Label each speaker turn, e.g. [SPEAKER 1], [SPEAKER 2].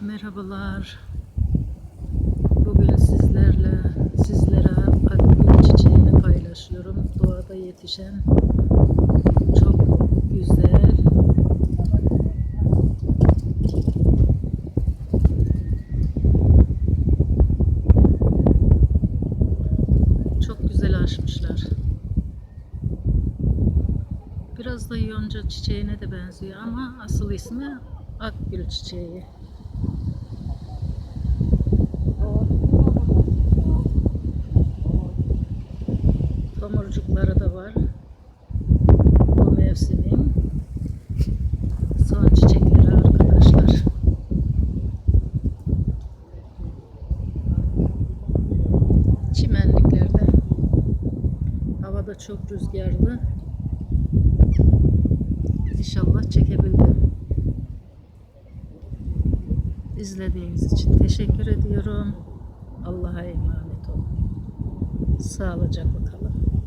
[SPEAKER 1] Merhabalar. Bugün sizlerle sizlere akgül çiçeğini paylaşıyorum. Doğada yetişen çok güzel çok güzel açmışlar. Biraz da yonca çiçeğine de benziyor ama asıl ismi akgül çiçeği. Tomurcukları da var. Bu mevsimin son çiçekleri arkadaşlar. Çimenliklerde. Hava da çok rüzgarlı. İnşallah çekebildim. İzlediğiniz için teşekkür ediyorum. Allah'a emanet olun. Sağlıcakla kalın.